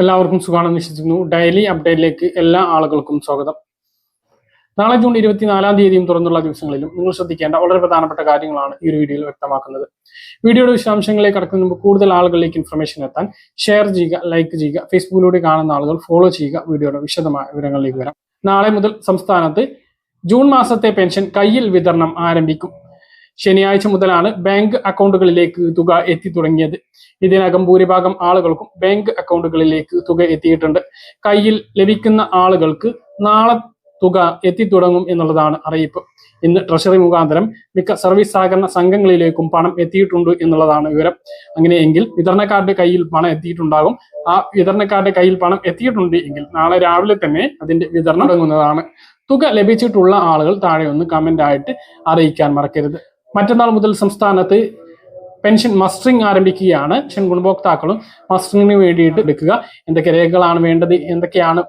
എല്ലാവർക്കും സുഖമാണെന്ന് വിശ്വസിക്കുന്നു. ഡെയിലി അപ്ഡേറ്റിലേക്ക് എല്ലാ ആളുകൾക്കും സ്വാഗതം. നാളെ ജൂൺ ഇരുപത്തിനാലാം തീയതിയും തുറന്നുള്ള ദിവസങ്ങളിലും നിങ്ങൾ ശ്രദ്ധിക്കേണ്ട വളരെ പ്രധാനപ്പെട്ട കാര്യങ്ങളാണ് ഈ ഒരു വീഡിയോയിൽ വ്യക്തമാക്കുന്നത്. വീഡിയോയുടെ വിശദാംശങ്ങളിലേക്ക് കടക്കുന്ന മുമ്പ് കൂടുതൽ ആളുകളിലേക്ക് ഇൻഫർമേഷൻ എത്താൻ ഷെയർ ചെയ്യുക ലൈക്ക് ചെയ്യുക ഫേസ്ബുക്കിലൂടെ കാണുന്ന ആളുകൾ ഫോളോ ചെയ്യുക വീഡിയോയുടെ വിശദമായ വിവരങ്ങളിലേക്ക് വരാം. നാളെ മുതൽ സംസ്ഥാനത്ത് ജൂൺ മാസത്തെ പെൻഷൻ കയ്യിൽ വിതരണം ആരംഭിക്കും. ശനിയാഴ്ച മുതലാണ് ബാങ്ക് അക്കൗണ്ടുകളിലേക്ക് തുക എത്തി തുടങ്ങിയത്. ഇതിനകം ഭൂരിഭാഗം ആളുകൾക്കും ബാങ്ക് അക്കൗണ്ടുകളിലേക്ക് തുക എത്തിയിട്ടുണ്ട്. കയ്യിൽ ലഭിക്കുന്ന ആളുകൾക്ക് നാളെ തുക എത്തിത്തുടങ്ങും എന്നുള്ളതാണ് അറിയിപ്പ്. ഇന്ന് ട്രഷറി മുഖാന്തരം മിക്ക സർവീസ് സഹകരണ സംഘങ്ങളിലേക്കും പണം എത്തിയിട്ടുണ്ട് എന്നുള്ളതാണ് വിവരം. അങ്ങനെയെങ്കിൽ വിതരണക്കാരുടെ കയ്യിൽ പണം എത്തിയിട്ടുണ്ടാകും. ആ വിതരണക്കാരുടെ കയ്യിൽ പണം എത്തിയിട്ടുണ്ട് എങ്കിൽ നാളെ രാവിലെ തന്നെ അതിന്റെ വിതരണം തുടങ്ങുന്നതാണ്. തുക ലഭിച്ചിട്ടുള്ള ആളുകൾ താഴെ ഒന്ന് കമന്റ് ആയിട്ട് അറിയിക്കാൻ മറക്കരുത്. മറ്റന്നാൾ മുതൽ സംസ്ഥാനത്ത് പെൻഷൻ മസ്റ്ററിംഗ് ആരംഭിക്കുകയാണ്. പെൻഷൻ ഗുണഭോക്താക്കളും മസ്റ്ററിങ്ങിന് വേണ്ടിയിട്ട് എടുക്കുക. എന്തൊക്കെ രേഖകളാണ് വേണ്ടത്? എന്തൊക്കെയാണ്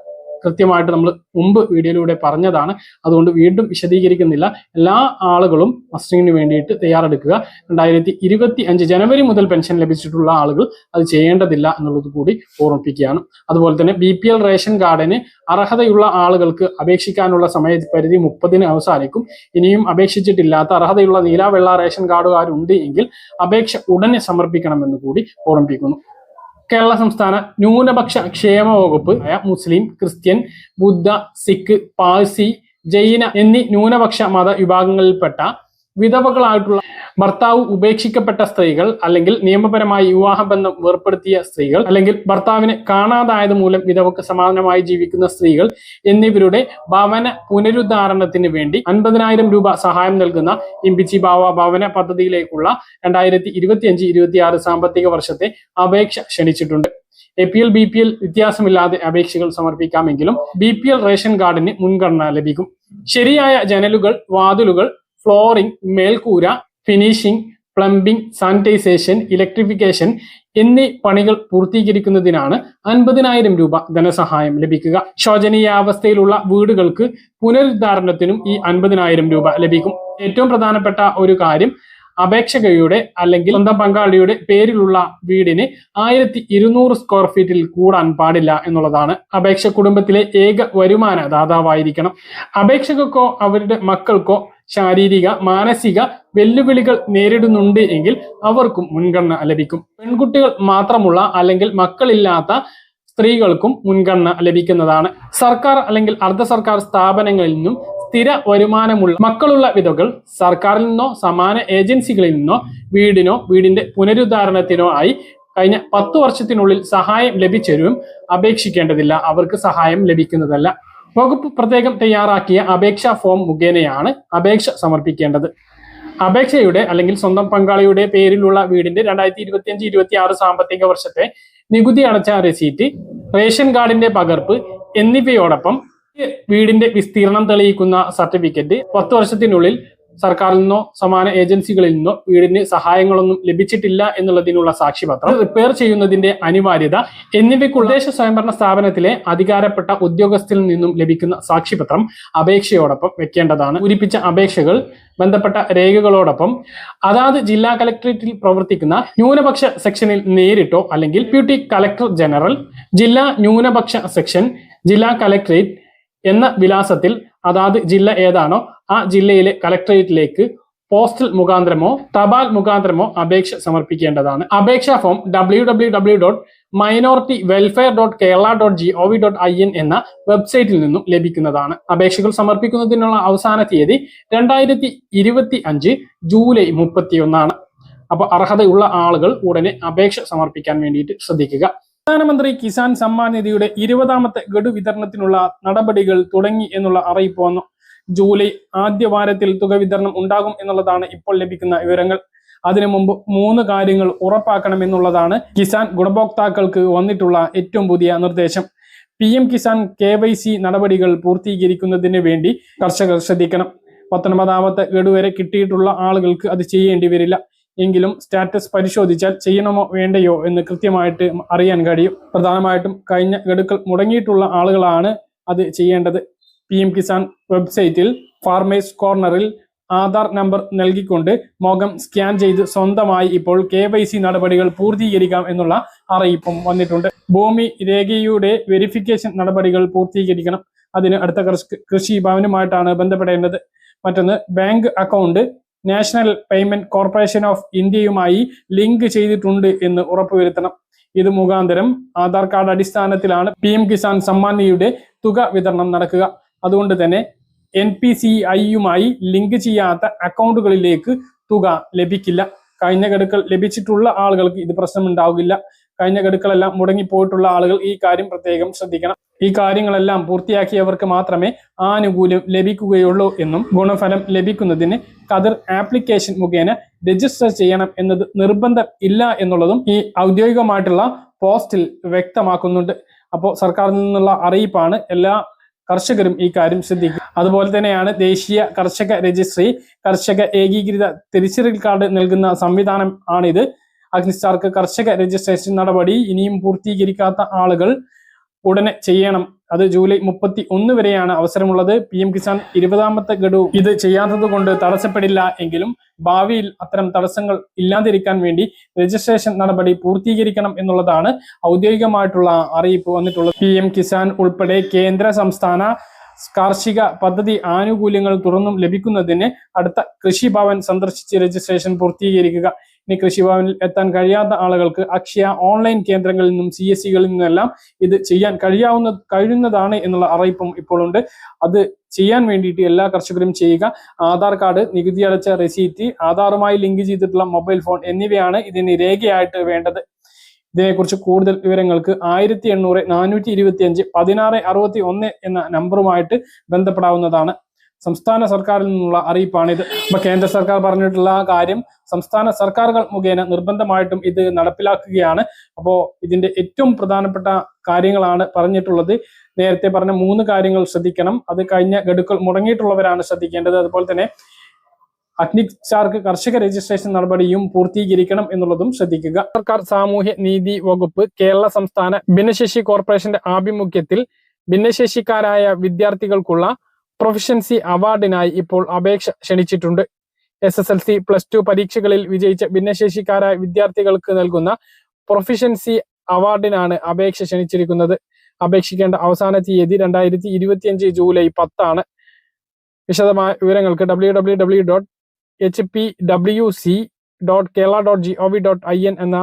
കൃത്യമായിട്ട് നമ്മൾ മുമ്പ് വീഡിയോയിലൂടെ പറഞ്ഞതാണ്. അതുകൊണ്ട് വീണ്ടും വിശദീകരിക്കുന്നില്ല. എല്ലാ ആളുകളും മസ്റ്ററിങ്ങിന് വേണ്ടിയിട്ട് തയ്യാറെടുക്കുക. രണ്ടായിരത്തി ഇരുപത്തി അഞ്ച് ജനുവരി മുതൽ പെൻഷൻ ലഭിച്ചിട്ടുള്ള ആളുകൾ അത് ചെയ്യേണ്ടതില്ല എന്നുള്ളത് കൂടി ഓർമ്മിപ്പിക്കുകയാണ്. അതുപോലെ തന്നെ ബി പി എൽ റേഷൻ കാർഡിന് അർഹതയുള്ള ആളുകൾക്ക് അപേക്ഷിക്കാനുള്ള സമയപരിധി മുപ്പതിന് അവസാനിക്കും. ഇനിയും അപേക്ഷിച്ചിട്ടില്ലാത്ത അർഹതയുള്ള നീല വെള്ള റേഷൻ കാർഡുകാരുണ്ട് എങ്കിൽ അപേക്ഷ ഉടനെ സമർപ്പിക്കണമെന്ന് കൂടി ഓർമ്മിപ്പിക്കുന്നു. കേരള സംസ്ഥാന ന്യൂനപക്ഷ ക്ഷേമ വകുപ്പ് ആയ മുസ്ലിം ക്രിസ്ത്യൻ ബുദ്ധ സിഖ് പാഴ്സി ജൈന എന്നീ ന്യൂനപക്ഷ മത വിഭാഗങ്ങളിൽപ്പെട്ട വിധവകളായിട്ടുള്ള ഭർത്താവ് ഉപേക്ഷിക്കപ്പെട്ട സ്ത്രീകൾ അല്ലെങ്കിൽ നിയമപരമായി വിവാഹബന്ധം വേർപ്പെടുത്തിയ സ്ത്രീകൾ അല്ലെങ്കിൽ ഭർത്താവിനെ കാണാതായത് മൂലം വിധവക്ക് സമാനമായി ജീവിക്കുന്ന സ്ത്രീകൾ എന്നിവരുടെ ഭവന പുനരുദ്ധാരണത്തിന് വേണ്ടി അൻപതിനായിരം രൂപ സഹായം നൽകുന്ന ഇമ്പിച്ചി ഭാവ ഭവന പദ്ധതിയിലേക്കുള്ള രണ്ടായിരത്തി ഇരുപത്തി അഞ്ച് ഇരുപത്തി ആറ് സാമ്പത്തിക വർഷത്തെ അപേക്ഷ ക്ഷണിച്ചിട്ടുണ്ട്. A P L B P L വ്യത്യാസമില്ലാതെ അപേക്ഷകൾ സമർപ്പിക്കാമെങ്കിലും ബി പി എൽ റേഷൻ കാർഡിന് മുൻഗണന ലഭിക്കും. ശരിയായ ജനലുകൾ വാതിലുകൾ ഫ്ലോറിംഗ് മേൽക്കൂര ഫിനിഷിംഗ് പ്ലംബിംഗ് സാനിറ്റൈസേഷൻ ഇലക്ട്രിഫിക്കേഷൻ എന്നീ പണികൾ പൂർത്തീകരിക്കുന്നതിനാണ് അൻപതിനായിരം രൂപ ധനസഹായം ലഭിക്കുക. ശോചനീയാവസ്ഥയിലുള്ള വീടുകൾക്ക് പുനരുദ്ധാരണത്തിനും ഈ അൻപതിനായിരം രൂപ ലഭിക്കും. ഏറ്റവും പ്രധാനപ്പെട്ട ഒരു കാര്യം അപേക്ഷകയുടെ അല്ലെങ്കിൽ സ്വന്തം പങ്കാളിയുടെ പേരിലുള്ള വീടിന് ആയിരത്തി ഇരുന്നൂറ് സ്ക്വയർ ഫീറ്റിൽ കൂടാൻ പാടില്ല എന്നുള്ളതാണ്. അപേക്ഷ കുടുംബത്തിലെ ഏക വരുമാന ദാതാവായിരിക്കണം അപേക്ഷകർക്കോ അവരുടെ മക്കൾക്കോ ശാരീരിക മാനസിക വെല്ലുവിളികൾ നേരിടുന്നുണ്ട് എങ്കിൽ അവർക്കും മുൻഗണന ലഭിക്കും. പെൺകുട്ടികൾ മാത്രമുള്ള അല്ലെങ്കിൽ മക്കളില്ലാത്ത സ്ത്രീകൾക്കും മുൻഗണന ലഭിക്കുന്നതാണ്. സർക്കാർ അല്ലെങ്കിൽ അർദ്ധ സർക്കാർ സ്ഥാപനങ്ങളിൽ നിന്നും സ്ഥിര വരുമാനമുള്ള മക്കളുള്ള വിധവകൾ സർക്കാരിൽ നിന്നോ സമാന ഏജൻസികളിൽ നിന്നോ വീടിനോ വീടിന്റെ പുനരുദ്ധാരണത്തിനോ ആയി കഴിഞ്ഞ പത്തു വർഷത്തിനുള്ളിൽ സഹായം ലഭിച്ചവരും അപേക്ഷിക്കേണ്ടതില്ല. അവർക്ക് സഹായം ലഭിക്കുന്നതല്ല. വകുപ്പ് പ്രത്യേകം തയ്യാറാക്കിയ അപേക്ഷാ ഫോം മുഖേനയാണ് അപേക്ഷ സമർപ്പിക്കേണ്ടത്. അപേക്ഷയുടെ അല്ലെങ്കിൽ സ്വന്തം പങ്കാളിയുടെ പേരിലുള്ള വീടിന്റെ രണ്ടായിരത്തി ഇരുപത്തി അഞ്ച് ഇരുപത്തി ആറ് സാമ്പത്തിക വർഷത്തെ നികുതി അടച്ച റെസീറ്റ് റേഷൻ കാർഡിന്റെ പകർപ്പ് എന്നിവയോടൊപ്പം വീടിന്റെ വിസ്തീർണം തെളിയിക്കുന്ന സർട്ടിഫിക്കറ്റ് പത്ത് വർഷത്തിനുള്ളിൽ സർക്കാരിൽ നിന്നോ സമാന ഏജൻസികളിൽ നിന്നോ വീടിന് സഹായങ്ങളൊന്നും ലഭിച്ചിട്ടില്ല എന്നുള്ളതിനുള്ള സാക്ഷിപത്രം റിപ്പയർ ചെയ്യുന്നതിന്റെ അനിവാര്യത എന്നിവയ്ക്കുള്ള ദേശ സ്വയംഭരണ സ്ഥാപനത്തിലെ അധികാരപ്പെട്ട ഉദ്യോഗസ്ഥരിൽ നിന്നും ലഭിക്കുന്ന സാക്ഷിപത്രം അപേക്ഷയോടൊപ്പം വെക്കേണ്ടതാണ്. പൂരിപ്പിച്ച അപേക്ഷകൾ ബന്ധപ്പെട്ട രേഖകളോടൊപ്പം അതാത് ജില്ലാ കലക്ടറേറ്റിൽ പ്രവർത്തിക്കുന്ന ന്യൂനപക്ഷ സെക്ഷനിൽ നേരിട്ടോ അല്ലെങ്കിൽ ഡെപ്യൂട്ടി കലക്ടർ ജനറൽ ജില്ലാ ന്യൂനപക്ഷ സെക്ഷൻ ജില്ലാ കലക്ടറേറ്റ് എന്ന വിലാസത്തിൽ അതാത് ജില്ല ഏതാണോ ആ ജില്ലയിലെ കലക്ടറേറ്റിലേക്ക് പോസ്റ്റൽ മുഖാന്തരമോ തപാൽ മുഖാന്തരമോ അപേക്ഷ സമർപ്പിക്കേണ്ടതാണ്. അപേക്ഷാ form W W W dot minority welfare dot Kerala dot G O V dot I N എന്ന വെബ്സൈറ്റിൽ നിന്നും ലഭിക്കുന്നതാണ്. അപേക്ഷകൾ സമർപ്പിക്കുന്നതിനുള്ള അവസാന തീയതി രണ്ടായിരത്തി ഇരുപത്തി അഞ്ച് ജൂലൈ മുപ്പത്തിയൊന്നാണ്. അപ്പൊ അർഹതയുള്ള ആളുകൾ ഉടനെ അപേക്ഷ സമർപ്പിക്കാൻ വേണ്ടിയിട്ട് ശ്രദ്ധിക്കുക. പ്രധാനമന്ത്രി കിസാൻ സമ്മാൻ നിധിയുടെ ഇരുപതാമത്തെ ഗഡു വിതരണത്തിനുള്ള നടപടികൾ തുടങ്ങി എന്നുള്ള അറിയിപ്പ് വന്നു. ജൂലൈ ആദ്യ വാരത്തിൽ തുക വിതരണം ഉണ്ടാകും എന്നുള്ളതാണ് ഇപ്പോൾ ലഭിക്കുന്ന വിവരങ്ങൾ. അതിനു മുമ്പ് മൂന്ന് കാര്യങ്ങൾ ഉറപ്പാക്കണം എന്നുള്ളതാണ് കിസാൻ ഗുണഭോക്താക്കൾക്ക് വന്നിട്ടുള്ള ഏറ്റവും പുതിയ നിർദ്ദേശം. P M Kisan K Y C നടപടികൾ പൂർത്തീകരിക്കുന്നതിന് വേണ്ടി കർഷകർ ശ്രദ്ധിക്കണം. പത്തൊൻപതാമത്തെ ഗഡു വരെ കിട്ടിയിട്ടുള്ള ആളുകൾക്ക് അത് ചെയ്യേണ്ടി വരില്ല. എങ്കിലും സ്റ്റാറ്റസ് പരിശോധിച്ചാൽ ചെയ്യണമോ വേണ്ടയോ എന്ന് കൃത്യമായിട്ട് അറിയാൻ കഴിയും. പ്രധാനമായിട്ടും കഴിഞ്ഞ ഗഡുക്കൾ മുടങ്ങിയിട്ടുള്ള ആളുകളാണ് അത് ചെയ്യേണ്ടത്. പി എം കിസാൻ വെബ്സൈറ്റിൽ ഫാർമേഴ്സ് കോർണറിൽ ആധാർ നമ്പർ നൽകിക്കൊണ്ട് മുഖം സ്കാൻ ചെയ്ത് സ്വന്തമായി ഇപ്പോൾ കെ വൈ സി നടപടികൾ പൂർത്തീകരിക്കാം എന്നുള്ള അറിയിപ്പും വന്നിട്ടുണ്ട്. ഭൂമി രേഖയുടെ വെരിഫിക്കേഷൻ നടപടികൾ പൂർത്തീകരിക്കണം. അതിന് അടുത്ത കൃഷി- ഭവനുമായിട്ടാണ് ബന്ധപ്പെടേണ്ടത്. മറ്റൊന്ന് bank account national payment corporation of ഇന്ത്യയുമായി ലിങ്ക് ചെയ്തിട്ടുണ്ട് എന്ന് ഉറപ്പുവരുത്തണം. ഇത് മുഖാന്തരം ആധാർ കാർഡ് അടിസ്ഥാനത്തിലാണ് പി എം കിസാൻ സമ്മാൻ നിധിയുടെ തുക വിതരണം നടക്കുക. അതുകൊണ്ട് തന്നെ എൻ പി സി ഐയുമായി ലിങ്ക് ചെയ്യാത്ത അക്കൗണ്ടുകളിലേക്ക് തുക ലഭിക്കില്ല. കഴിഞ്ഞ ഗഡുക്കൾ ലഭിച്ചിട്ടുള്ള ആളുകൾക്ക് ഇത് പ്രശ്നമുണ്ടാവില്ല. കഴിഞ്ഞ ഗഡുക്കളെല്ലാം മുടങ്ങിപ്പോയിട്ടുള്ള ആളുകൾ ഈ കാര്യം പ്രത്യേകം ശ്രദ്ധിക്കണം. ഈ കാര്യങ്ങളെല്ലാം പൂർത്തിയാക്കിയവർക്ക് മാത്രമേ ആനുകൂല്യം ലഭിക്കുകയുള്ളൂ എന്നും ഗുണഫലം ലഭിക്കുന്നതിന് കതിർ ആപ്ലിക്കേഷൻ മുഖേന രജിസ്റ്റർ ചെയ്യണം എന്നത് നിർബന്ധം ഇല്ല എന്നുള്ളതും ഈ ഔദ്യോഗികമായിട്ടുള്ള പോസ്റ്റിൽ വ്യക്തമാക്കുന്നുണ്ട്. അപ്പോൾ സർക്കാരിൽ നിന്നുള്ള അറിയിപ്പാണ് എല്ലാ കർഷകരും ഈ കാര്യം ശ്രദ്ധിക്കുക. അതുപോലെ തന്നെയാണ് ദേശീയ കർഷക രജിസ്ട്രി കർഷക ഏകീകൃത തിരിച്ചറിയൽ കാർഡ് നൽകുന്ന സംവിധാനം ആണിത്. അഗ്നിസ്റ്റാർക്ക് കർഷക രജിസ്ട്രേഷൻ നടപടി ഇനിയും പൂർത്തീകരിക്കാത്ത ആളുകൾ ഉടനെ ചെയ്യണം. അത് ജൂലൈ മുപ്പത്തി ഒന്ന് വരെയാണ് അവസരമുള്ളത്. പി എം കിസാൻ ഇരുപതാമത്തെ ഗഡു ഇത് ചെയ്യാത്തത് കൊണ്ട് തടസ്സപ്പെടില്ല എങ്കിലും ഭാവിയിൽ അത്തരം തടസ്സങ്ങൾ ഇല്ലാതിരിക്കാൻ വേണ്ടി രജിസ്ട്രേഷൻ നടപടി പൂർത്തീകരിക്കണം എന്നുള്ളതാണ് ഔദ്യോഗികമായിട്ടുള്ള അറിയിപ്പ് വന്നിട്ടുള്ളത്. പി എം കിസാൻ ഉൾപ്പെടെ കേന്ദ്ര സംസ്ഥാന കാർഷിക പദ്ധതി ആനുകൂല്യങ്ങൾ തുറന്നും ലഭിക്കുന്നതിന് അടുത്ത കൃഷിഭവൻ സന്ദർശിച്ച് രജിസ്ട്രേഷൻ പൂർത്തീകരിക്കുക. ഇനി കൃഷിഭവനിൽ എത്താൻ കഴിയാത്ത ആളുകൾക്ക് അക്ഷയ ഓൺലൈൻ കേന്ദ്രങ്ങളിൽ നിന്നും സി എസ് സികളിൽ നിന്നെല്ലാം ഇത് ചെയ്യാൻ കഴിയാവുന്ന കഴിയുന്നതാണ് എന്നുള്ള അറിയിപ്പും ഇപ്പോൾ ഉണ്ട് അത് ചെയ്യാൻ വേണ്ടിയിട്ട് എല്ലാ കർഷകരും ചെയ്യുക. ആധാർ കാർഡ് നികുതി അടച്ച റെസീറ്റ് ആധാറുമായി ലിങ്ക് ചെയ്തിട്ടുള്ള മൊബൈൽ ഫോൺ എന്നിവയാണ് ഇതിന് രേഖയായിട്ട് വേണ്ടത്. ഇതിനെക്കുറിച്ച് കൂടുതൽ വിവരങ്ങൾക്ക് ആയിരത്തി എണ്ണൂറ് നാനൂറ്റി ഇരുപത്തി അഞ്ച് പതിനാറ് അറുപത്തി ഒന്ന് എന്ന നമ്പറുമായിട്ട് ബന്ധപ്പെടാവുന്നതാണ്. സംസ്ഥാന സർക്കാരിൽ നിന്നുള്ള അറിയിപ്പാണിത് അപ്പൊ കേന്ദ്ര സർക്കാർ പറഞ്ഞിട്ടുള്ള കാര്യം സംസ്ഥാന സർക്കാരുകൾ മുഖേന നിർബന്ധമായിട്ടും ഇത് നടപ്പിലാക്കുകയാണ്. അപ്പോ ഇതിന്റെ ഏറ്റവും പ്രധാനപ്പെട്ട കാര്യങ്ങളാണ് പറഞ്ഞിട്ടുള്ളത്. നേരത്തെ പറഞ്ഞ മൂന്ന് കാര്യങ്ങൾ ശ്രദ്ധിക്കണം. അത് കഴിഞ്ഞ ഗഡുക്കൾ മുടങ്ങിയിട്ടുള്ളവരാണ് ശ്രദ്ധിക്കേണ്ടത്. അതുപോലെ തന്നെ അഗ്നിചാർക്ക് കർഷക രജിസ്ട്രേഷൻ നടപടിയും പൂർത്തീകരിക്കണം എന്നുള്ളതും ശ്രദ്ധിക്കുക. സർക്കാർ സാമൂഹ്യ നീതി വകുപ്പ് കേരള സംസ്ഥാന ഭിന്നശേഷി കോർപ്പറേഷന്റെ ആഭിമുഖ്യത്തിൽ ഭിന്നശേഷിക്കാരായ വിദ്യാർത്ഥികൾക്കുള്ള പ്രൊഫഷൻസി അവാർഡിനായി ഇപ്പോൾ അപേക്ഷ ക്ഷണിച്ചിട്ടുണ്ട്. S S L C plus two പരീക്ഷകളിൽ വിജയിച്ച ഭിന്നശേഷിക്കാരായ വിദ്യാർത്ഥികൾക്ക് നൽകുന്ന പ്രൊഫഷൻസി അവാർഡിനാണ് അപേക്ഷ ക്ഷണിച്ചിരിക്കുന്നത്. അപേക്ഷിക്കേണ്ട അവസാന തീയതി രണ്ടായിരത്തി ഇരുപത്തിയഞ്ച് ജൂലൈ പത്താണ്. വിശദമായ വിവരങ്ങൾക്ക് W W W dot H P W C dot Kerala dot G O V dot I N എന്ന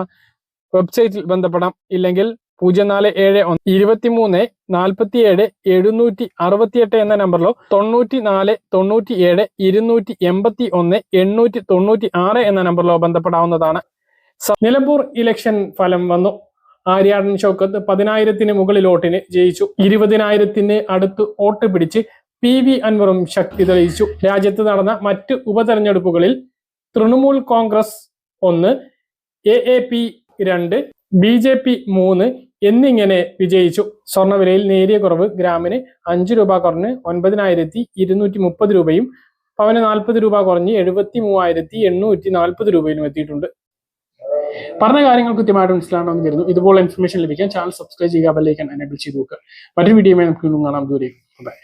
വെബ്സൈറ്റിൽ ബന്ധപ്പെടാം. ഇല്ലെങ്കിൽ പൂജ്യം നാല് ഏഴ് ഒന്ന് ഇരുപത്തിമൂന്ന് നാൽപ്പത്തി ഏഴ് എഴുന്നൂറ്റി അറുപത്തിയെട്ട് എന്ന നമ്പറിലോ തൊണ്ണൂറ്റി നാല് തൊണ്ണൂറ്റി ഏഴ് ഇരുന്നൂറ്റി എൺപത്തി ഒന്ന് എണ്ണൂറ്റി തൊണ്ണൂറ്റി ആറ് എന്ന നമ്പറിലോ ബന്ധപ്പെടാവുന്നതാണ്. നിലമ്പൂർ ഇലക്ഷൻ ഫലം വന്നു. ആര്യാടൻ ഷൗക്കത്ത് പതിനായിരത്തിന് മുകളിൽ വോട്ടിന് ജയിച്ചു. ഇരുപതിനായിരത്തിന് അടുത്ത് വോട്ട് പിടിച്ച് പി വി അൻവറും ശക്തി തെളിയിച്ചു. രാജ്യത്ത് നടന്ന മറ്റ് ഉപതെരഞ്ഞെടുപ്പുകളിൽ തൃണമൂൽ കോൺഗ്രസ് ഒന്ന് എ എ പി രണ്ട് ബി ജെ പി മൂന്ന് എന്നിങ്ങനെ വിജയിച്ചു. സ്വർണവിലയിൽ നേരിയ കുറവ് ഗ്രാമിന് അഞ്ച് രൂപ കുറഞ്ഞ് ഒൻപതിനായിരത്തി ഇരുന്നൂറ്റി മുപ്പത് രൂപയും പവന് നാൽപ്പത് രൂപ കുറഞ്ഞ് എഴുപത്തി മൂവായിരത്തി എണ്ണൂറ്റി നാൽപ്പത് രൂപയിലും എത്തിയിട്ടുണ്ട്. പറഞ്ഞ കാര്യങ്ങൾ കൃത്യമായിട്ട് മനസ്സിലാണെന്ന് കരുതുന്നു. ഇതുപോലെ ഇൻഫർമേഷൻ ലഭിക്കാൻ ചാനൽ സബ്സ്ക്രൈബ് ചെയ്യുക ബെല്ലൈക്കൻ എനേബിൾ ചെയ്ത് നോക്കുക മറ്റൊരു വീഡിയോയുമായി നമുക്ക് കാണാം. ദൂരെ ബൈ